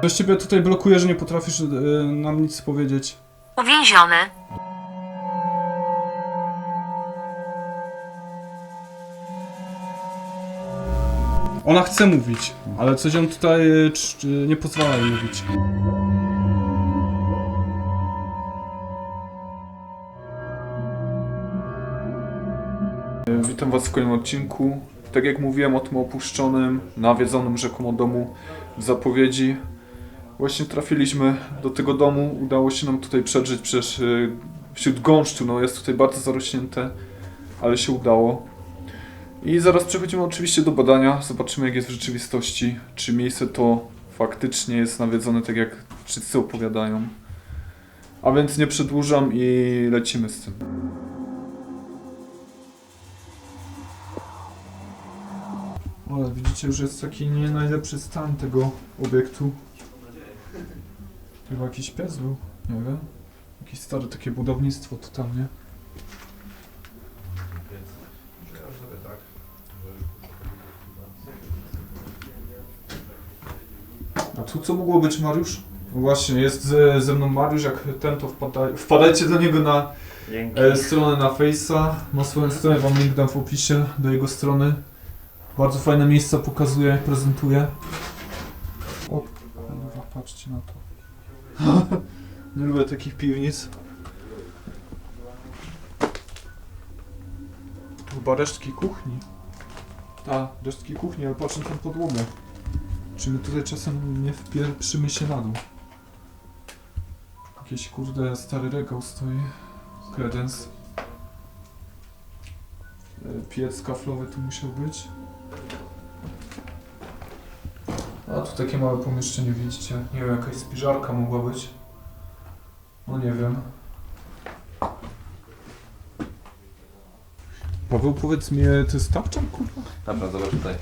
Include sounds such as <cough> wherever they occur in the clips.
Ktoś ciebie tutaj blokuje, że nie potrafisz y, nam nic powiedzieć. Uwięziony. Ona chce mówić, ale coś ją tutaj y, cz- y, nie pozwala jej mówić. Witam Was w kolejnym odcinku. Tak jak mówiłem o tym opuszczonym, nawiedzonym rzekomo domu w zapowiedzi, właśnie trafiliśmy do tego domu. Udało się nam tutaj przedrzeć przez y, wśród gąszczu. No jest tutaj bardzo zarośnięte, ale się udało. I zaraz przechodzimy oczywiście do badania. Zobaczymy, jak jest w rzeczywistości. Czy miejsce to faktycznie jest nawiedzone, tak jak wszyscy opowiadają. A więc nie przedłużam i lecimy z tym. Ale widzicie, że jest taki nie najlepszy stan tego obiektu. Chyba jakiś pies był, nie wiem. Jakieś stare takie budownictwo totalnie. A tu co mogło być Mariusz? Właśnie, jest ze, ze mną Mariusz, jak ten to wpada, wpadajcie do niego na Dzięki. e, stronę na Face'a. Ma swoją stronę, wam link dam w opisie do jego strony. Bardzo fajne miejsca pokazuje, prezentuje. O kurwa, patrzcie na to. <laughs> Nie lubię takich piwnic. Chyba resztki kuchni. Ta, resztki kuchni, ale patrzę tą podłogę. Czy my tutaj czasem nie wpieprzymy się na dół? Jakiś kurde stary regał stoi. Kredens. E, Piec kaflowy tu musiał być. A tu takie małe pomieszczenie widzicie. Nie wiem, jakaś spiżarka mogła być. No nie wiem. Paweł, powiedz mi, to jest tapczan, kurwa? Dobra, zobacz tutaj.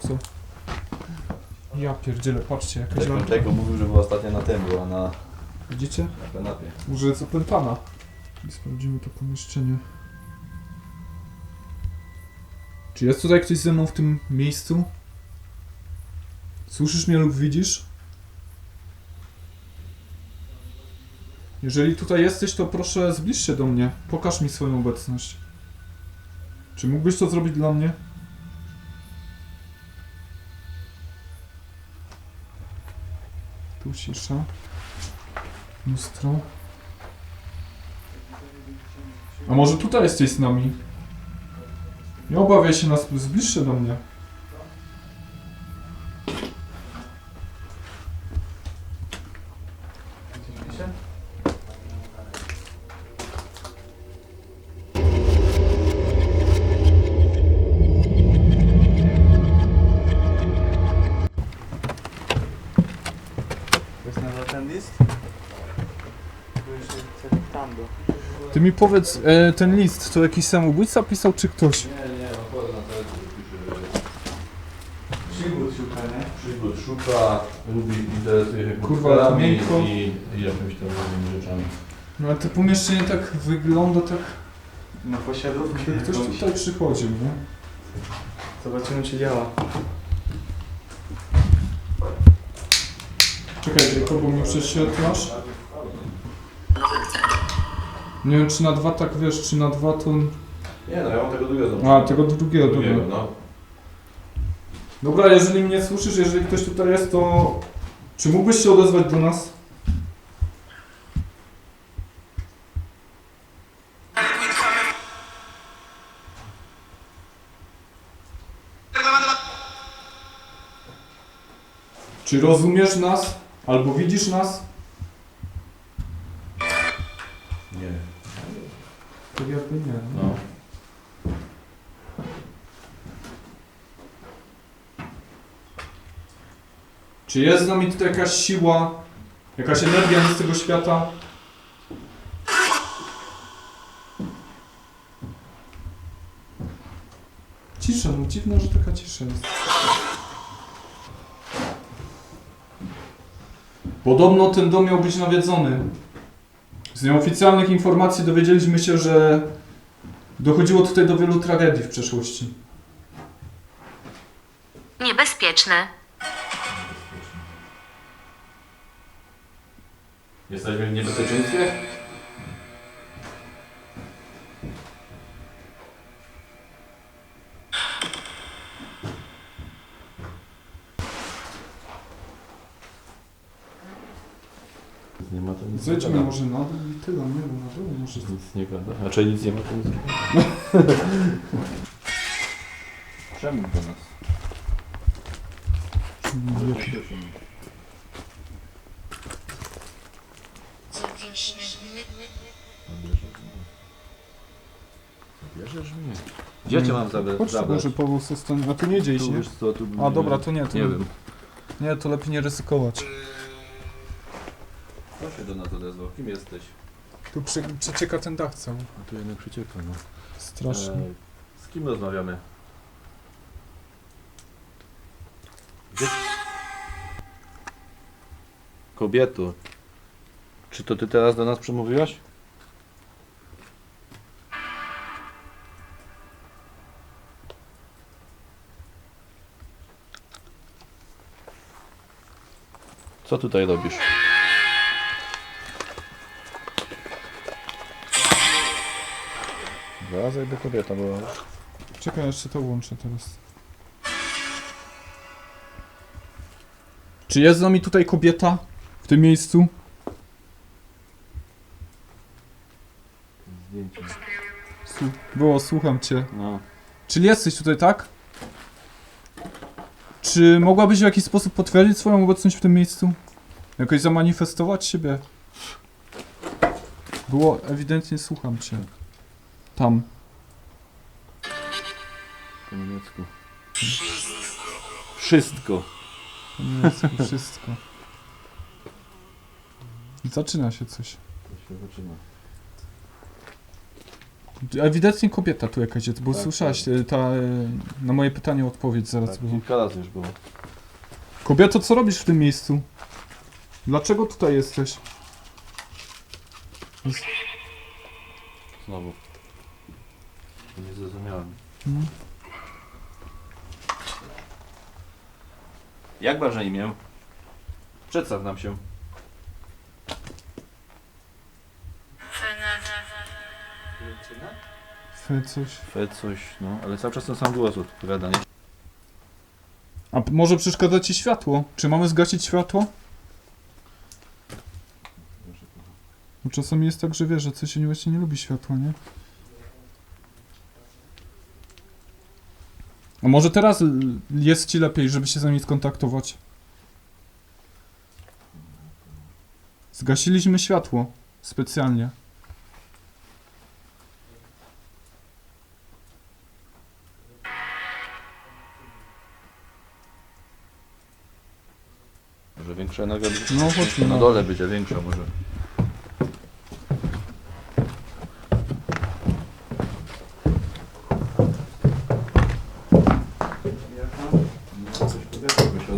Co? Ja pierdzielę, patrzcie, jakaś Tego, lampka. tego mówił, że była ostatnio na tym, była na, Widzicie? na kanapie. Może jest opętana. I sprawdzimy to pomieszczenie. Czy jest tutaj ktoś ze mną w tym miejscu? Słyszysz mnie lub widzisz? Jeżeli tutaj jesteś, to proszę zbliż się do mnie. Pokaż mi swoją obecność. Czy mógłbyś to zrobić dla mnie? Tu cisza. Lustro. A może tutaj jesteś z nami? Nie obawiaj się nas, zbliż się do mnie. List? Ty mi powiedz, e, ten list to jakiś samobójca pisał, czy ktoś? Nie, nie, no na pisze. Przygód szuka, nie? Przygód szuka, lubi, interesuje się Kurwa, komputerami miękko. i, i jakimiś tam różnymi rzeczami. No ale to pomieszczenie tak wygląda, tak... Na posiadówkę. Ktoś tutaj przychodził, nie? Zobaczymy czy działa. Czekaj, tylko bo mnie prześwietlasz. Nie wiem, czy na dwa tak wiesz, czy na dwa to... Nie no, ja mam tego drugiego A, tego drugiego, drugiego. no. Dobra, jeżeli mnie słyszysz, jeżeli ktoś tutaj jest, to... Czy mógłbyś się odezwać do nas? Czy rozumiesz nas? Albo widzisz nas? Nie. Tak jakby nie. no. Czy jest z nami tutaj jakaś siła, jakaś energia z tego świata? Cisza, no dziwne, że taka cisza jest. Podobno ten dom miał być nawiedzony. Z nieoficjalnych informacji dowiedzieliśmy się, że dochodziło tutaj do wielu tragedii w przeszłości. Niebezpieczne. Jesteśmy w niebezpieczeństwie? Nie ma to nic nie Zejdźmy gada. może na dół i tyle, nie wiem, na dół może. Nic nie gada. A czy nic nie ma, to nic nie gada. <laughs> Do nas? Zabierzesz mnie. Gdzie cię mam zabrać? Chodź, może Paweł zostanie. A tu nie dzieje Tu się. wiesz co, tu A dobra, to nie, to Nie wiem. Nie, to lepiej nie ryzykować. Kim jesteś? Tu przy, przecieka ten dach cały. A tu jednak przecieka, no. Strasznie. E, z kim rozmawiamy? Gdzie... Kobieto, czy to ty teraz do nas przemówiłaś? Co tutaj robisz? Zaraz jakby kobieta była. Czekaj, jeszcze to łączę teraz. Czy jest z nami tutaj kobieta? W tym miejscu? Zdjęcie. Było, słucham cię. No. Czyli jesteś tutaj, tak? Czy mogłabyś w jakiś sposób potwierdzić swoją obecność w tym miejscu? Jakoś zamanifestować siebie? Było, ewidentnie słucham cię. Tam. Po niemiecku. Wszystko. Po niemiecku wszystko. Zaczyna się coś. To się zaczyna. Ewidentnie kobieta tu jakaś jest, bo Tak, słyszałaś tak. ta, na moje pytanie odpowiedź zaraz Tak, kilka razy już było. Kobieto, co robisz w tym miejscu? Dlaczego tutaj jesteś? Znowu. Nie zrozumiałem. Hmm? Jak masz na imię? Przedstaw nam się. Fe, coś. Fe coś, no, ale cały czas ten sam głos odpowiada, nie? A p- może przeszkadza ci światło? Czy mamy zgasić światło? Bo czasami jest tak, że wiesz, że coś się właśnie nie lubi światła, nie? A może teraz l- jest ci lepiej, żeby się z nami skontaktować? Zgasiliśmy światło. Specjalnie. Może większa energia No chodźmy. na dole będzie większa może.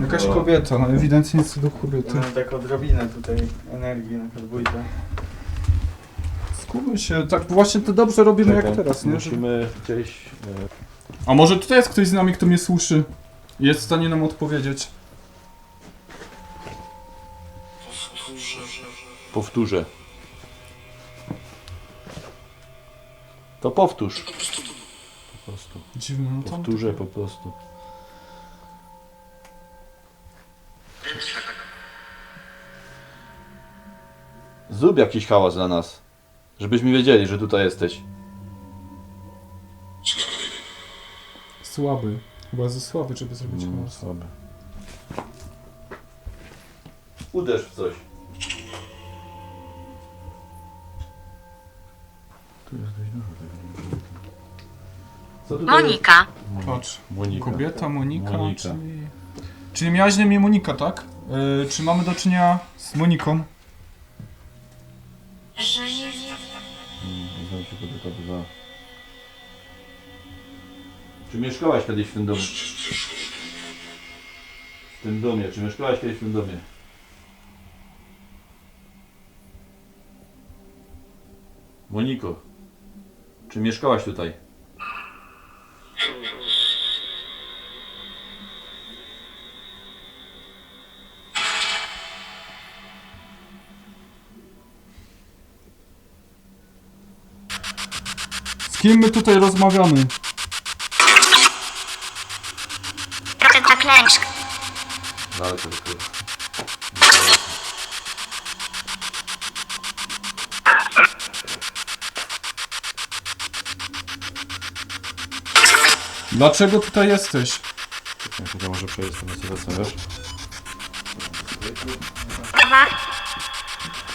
Jakaś kobieta, no ewidentnie jest do kobiety. Mam tak odrobinę tutaj energii na podwójce. Skumy się, tak właśnie to dobrze robimy jak teraz, nie? Że- Musimy gdzieś... E, A może tutaj jest ktoś z nami, kto mnie słyszy? i Jest w stanie nam odpowiedzieć. powtórzę. To powtórz. Po prostu. Dziwne, no tam... Powtórzę po prostu. Zrób jakiś hałas dla nas. Żebyśmy wiedzieli, że tutaj jesteś. Słaby. Chyba ze słaby, żeby zrobić Mm, hałas. słabe. Uderz w coś. Tu jest dość dużo tego. Co tutaj Monika. jest? Patrz. Monika. Kobieta, Monika, Monika. czyli... Czyli miałaś na imię Monika, tak? Yy, czy mamy do czynienia z Moniką? Kobieta bywa. Czy mieszkałaś kiedyś w tym domu? W tym domie. Czy mieszkałaś kiedyś w tym domie? Moniko. Czy mieszkałaś tutaj? Kim my tutaj rozmawiamy? Proszę ta klęczka. Dalej to jest. Dlaczego tutaj jesteś? Ja może przejść sobie sobie, wiesz?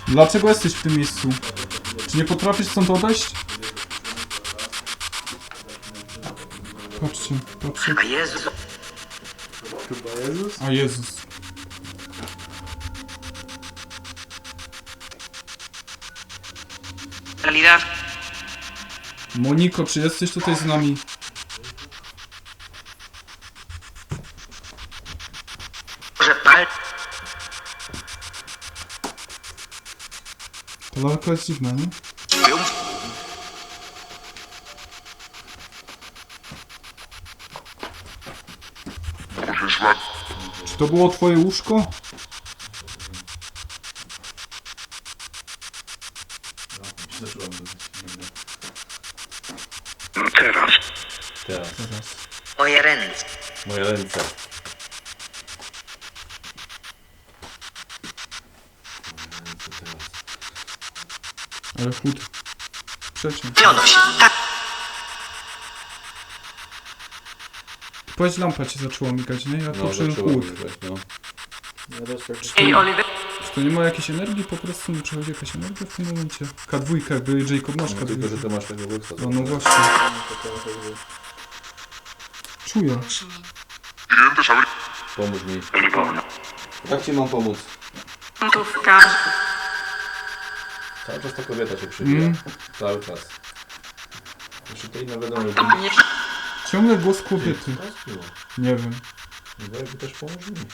Dlaczego jesteś w tym miejscu? Czy nie potrafisz stąd odejść? Patrzcie, patrzcie. A Jezus, A Jezus. realidad. Moniko, czy jesteś tutaj z nami? Że pal... To lalka jest dziwna, nie? Czy to było twoje łóżko? Teraz. Teraz. Moje ręce. Moje ręce. Ale chód. Przeciąg. Pionoś. Tak. Powiedz lampa ci zaczęła migać, nie? Ja No, poczułem zaczęło chłód. migać, no. Ej, Oliver. Czy to nie ma jakiejś energii? Po prostu nie przechodzi jakaś energia w tym momencie. K2, jakby Jacob masz No, tylko, że K2. ty masz tego wódka. No, no właśnie. Czuję. Pomóż mi. Jak ci mam pomóc? Gotówka. Cały czas ta kobieta się przybija. Mm. Cały czas. Jeszcze to inne wiadomo, że... Ciągle głos kobiety. Nie wiem. No jakby też pomóż mi.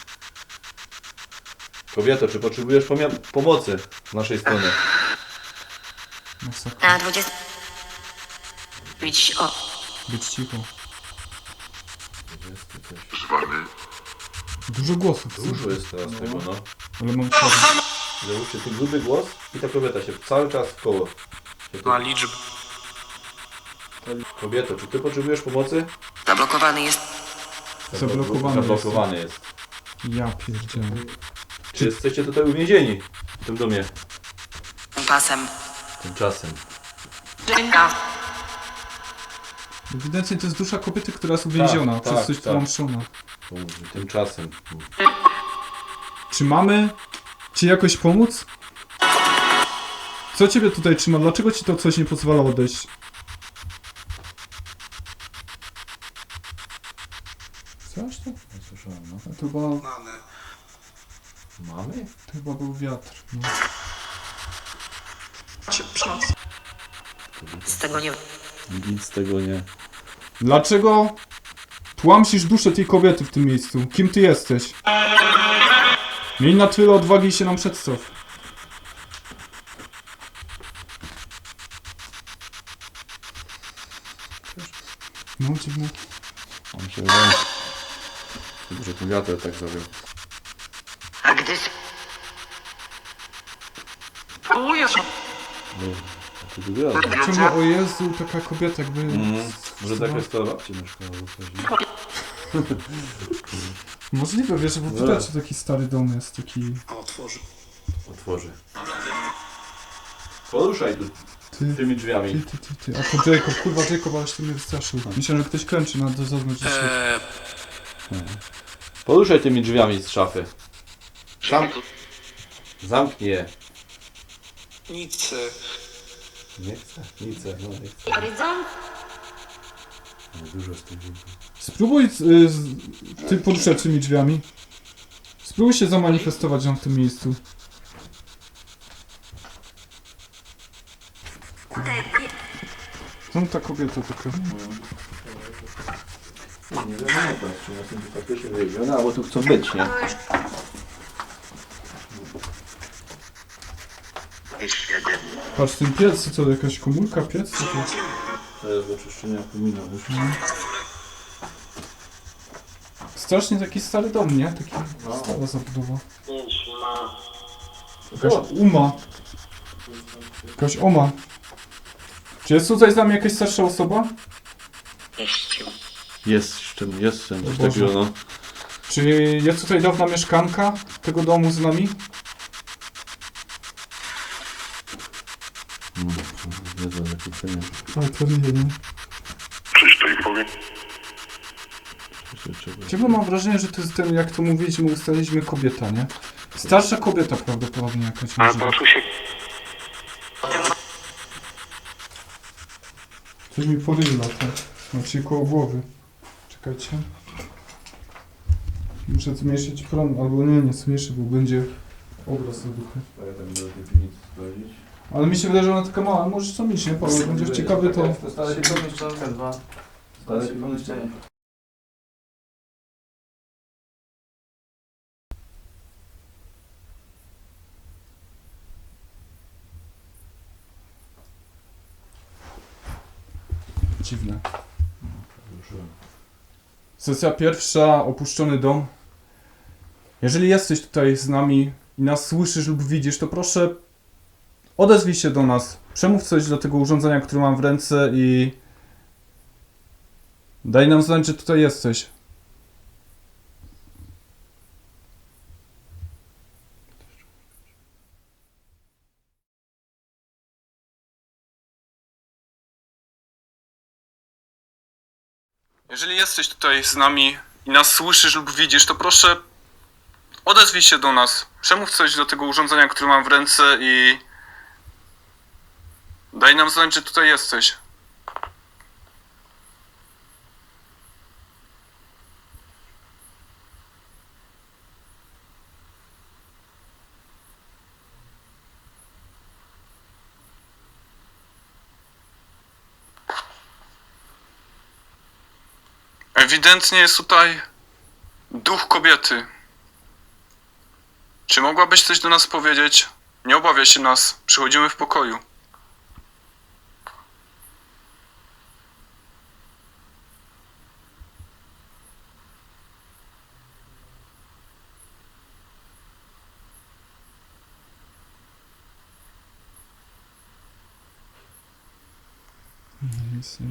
Kobieto, czy potrzebujesz pomia- pomocy z naszej strony? Masakra. Na 20. Idź o. Być cicho. Dużo głosów. Dużo jest teraz tego, no. Ale mam czarny. Załóżcie ten gruby głos i ta kobieta się cały czas w koło. Tu- liczb. Kobieto, czy ty potrzebujesz pomocy? Zablokowany jest. Zablokowany Zablokowany jest. Ja pierdzielę. Czy jesteście tutaj uwięzieni w tym domie? Pasem. Tymczasem. Dżinka. Ewidentnie to jest dusza kobiety, która jest uwięziona Tak, przez tak, coś tak. połączona. Tymczasem. Czy mamy ci jakoś pomóc? Co ciebie tutaj trzyma? Dlaczego ci to coś nie pozwala odejść? Słyszałeś to? Słyszałem, no. To chyba, Mamy? to chyba był wiatr. No. Z tego nie... Nic z tego nie. Dlaczego tłamsisz duszę tej kobiety w tym miejscu? Kim ty jesteś? Miej na tyle odwagi i się nam przedstaw. No, dziwne. On się wydaje. Ten wiatr tak zrobił. A gdy... Ujo. To był wiatr. Czemu, o Jezu, taka kobieta jakby... Mhm. Może tak jest to babci mieszkała albo coś. nie? <laughs> Możliwe, wiesz, bo widać, że taki stary dom jest, taki... Otworzy. Poruszaj tu Ty, tymi ty, drzwiami. ty, ty, ty. A to Jacob, kurwa Jacob, aleś ty mnie wystraszył. Myślałem, że ktoś klęczy na do zewnątrz. Eee, Poruszaj tymi drzwiami z szafy. Sam... Zamknij je. nic. Nie chcę. Nic, no nie chcę. Horyzont. Dużo z tym. Spróbuj y, z, ty poruszać tymi drzwiami. Spróbuj się zamanifestować ją w tym miejscu. Tam ta kobieta taka. Nie wiadomo, czy nas tym faktycznie wyjeżdżona, albo tu chcą być, nie? Patrz, ten piec, co to jakaś komórka, piec? Co to? To jest do czyszczenia komina już. Strasznie taki stary dom, nie? Taki stara zabudowa. Jakaś uma. Jakaś oma. Czy jest tutaj z nami jakaś starsza osoba? Jeściu. Jest, jeszcze- jest jeszcze coś Boże. takiego, no. Czy jest tutaj dawna mieszkanka tego domu z nami? Niezłe zakłócenie. Ale pewnie nie. Ciągle mam wrażenie, że to jest ten, jak to mówiliśmy, ustaliliśmy kobieta, nie? Starsza kobieta prawdopodobnie jakaś może. tu się... Coś mi porywa, tak? Znaczy koło głowy. Czekajcie. Muszę zmniejszyć prąd, albo nie, nie zmniejszę, bo będzie obraz na duchy. Ale mi się wydaje, że ona taka mała, możesz co mieć, nie? Paweł, będziesz ciekawy to... Stare się pomieszczonka dwa. Stare się. Dziwne. Sesja pierwsza, opuszczony dom. Jeżeli jesteś tutaj z nami i nas słyszysz lub widzisz, to proszę odezwij się do nas. Przemów coś do tego urządzenia, które mam w ręce i daj nam znać, że tutaj jesteś. Jeżeli jesteś tutaj z nami i nas słyszysz lub widzisz, to proszę odezwij się do nas. Przemów coś do tego urządzenia, które mam w ręce i daj nam znać, że tutaj jesteś. Ewidentnie jest tutaj duch kobiety. Czy mogłabyś coś do nas powiedzieć? Nie obawiaj się nas, przychodzimy w pokoju.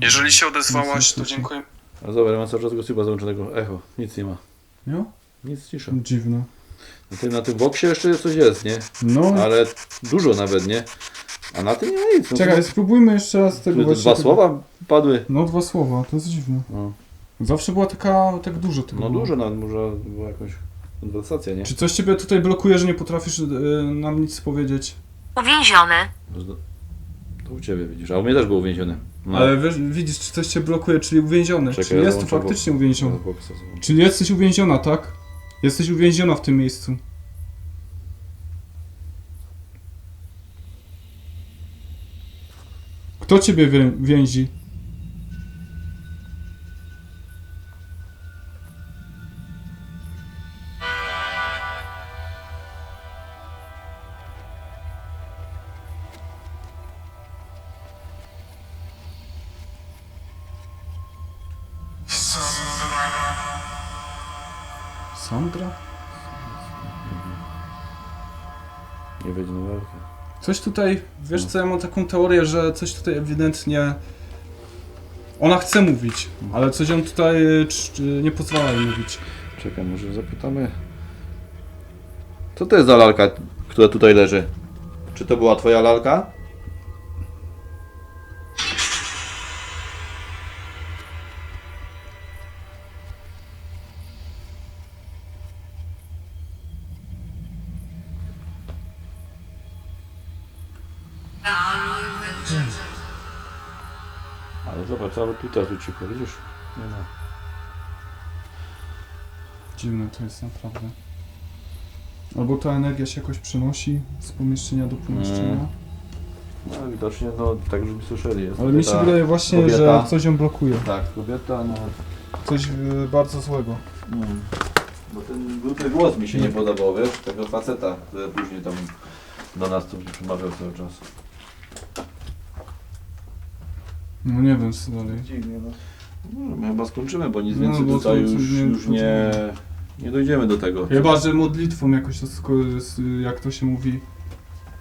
Jeżeli się odezwałaś, to dziękuję. A zobacz, mam cały czas go chyba załączonego. Echo, nic nie ma. No? Nic, cisza. Dziwne. Na tym, na tym boksie jeszcze coś jest, nie? No, Ale dużo nawet, nie? A na tym nie ma nic. No czekaj, to- spróbujmy jeszcze raz tego tu właśnie Dwa tego- słowa padły. No, dwa słowa, to jest dziwne. No, Zawsze była taka, tak dużo tego no było. dużo, nawet może była jakaś konwersacja, nie? Czy coś ciebie tutaj blokuje, że nie potrafisz y, nam nic powiedzieć? Uwięziony. To u ciebie widzisz, a u mnie też był uwięziony. No. Ale wiesz, widzisz, czy coś cię blokuje, czyli uwięziony. Czekaj, czyli ja jest załączę faktycznie uwięziony. Czyli jesteś uwięziona, tak? Jesteś uwięziona w tym miejscu. Kto ciebie wię więzi? Coś tutaj, wiesz co, ja mam taką teorię, że coś tutaj ewidentnie... Ona chce mówić, ale coś ją tutaj y, y, nie pozwala jej mówić. Czekaj, może zapytamy. Co to jest za lalka, która tutaj leży? Czy to była twoja lalka? Tu cicho, widzisz? Nie ma. Dziwne to jest naprawdę. Albo ta energia się jakoś przenosi z pomieszczenia do pomieszczenia. Mm. No widocznie, no tak żeby słyszeli. Jest Ale mi się kobieta- wydaje właśnie, kobieta. że coś ją blokuje. Tak, kobieta, no... Coś y, bardzo złego. Mm. Bo ten głupi głos mi się nie podobał, wiesz, tego faceta, który później tam do nas tu przemawiał cały czas. No nie wiem co dalej. Dziwnie, no. Może my chyba skończymy, bo nic No, więcej bo tutaj już, nie- już nie, nie dojdziemy do tego. Chyba, że modlitwą jakoś to, sko- s- jak to się mówi,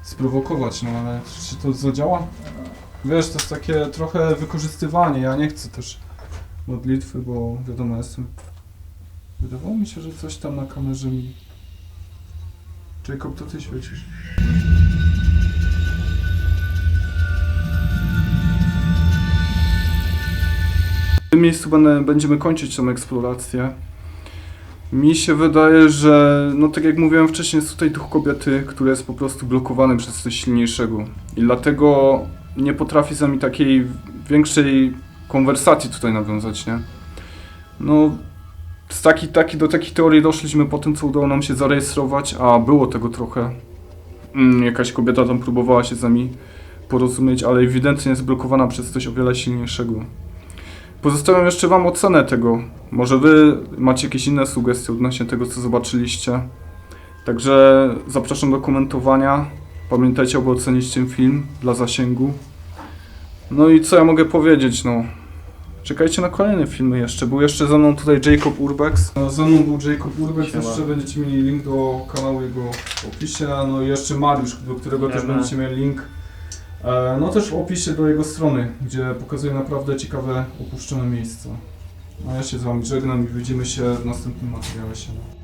sprowokować, no ale czy to zadziała? Wiesz, to jest takie trochę wykorzystywanie. Ja nie chcę też modlitwy, bo wiadomo, jestem. Wydawało mi się, że coś tam na kamerze mi. Jacob, to ty świecisz. Tym miejscu będziemy kończyć tą eksplorację. Mi się wydaje, że, no tak jak mówiłem wcześniej, jest tutaj duch kobiety, który jest po prostu blokowany przez coś silniejszego. I dlatego nie potrafi z nami takiej większej konwersacji tutaj nawiązać, nie? No, z taki, taki, do takiej teorii doszliśmy po tym, co udało nam się zarejestrować, a było tego trochę. Mm, jakaś kobieta tam próbowała się z nami porozumieć, ale ewidentnie jest blokowana przez coś o wiele silniejszego. Pozostawiam jeszcze Wam ocenę tego. Może Wy macie jakieś inne sugestie odnośnie tego, co zobaczyliście. Także zapraszam do komentowania. Pamiętajcie, aby ocenić ten film dla zasięgu. No i co ja mogę powiedzieć, no. Czekajcie na kolejne filmy jeszcze. Był jeszcze ze mną tutaj Jacob Urbex. No, Ze mną był Jacob Urbex, Siema. jeszcze będziecie mieli link do kanału jego w opisie. No i jeszcze Mariusz, do którego też Siema. będziecie mieli link. E, No też w opisie do jego strony, gdzie pokazuje naprawdę ciekawe opuszczone miejsca. No ja się z wami żegnam i widzimy się w następnym materiale. Siema.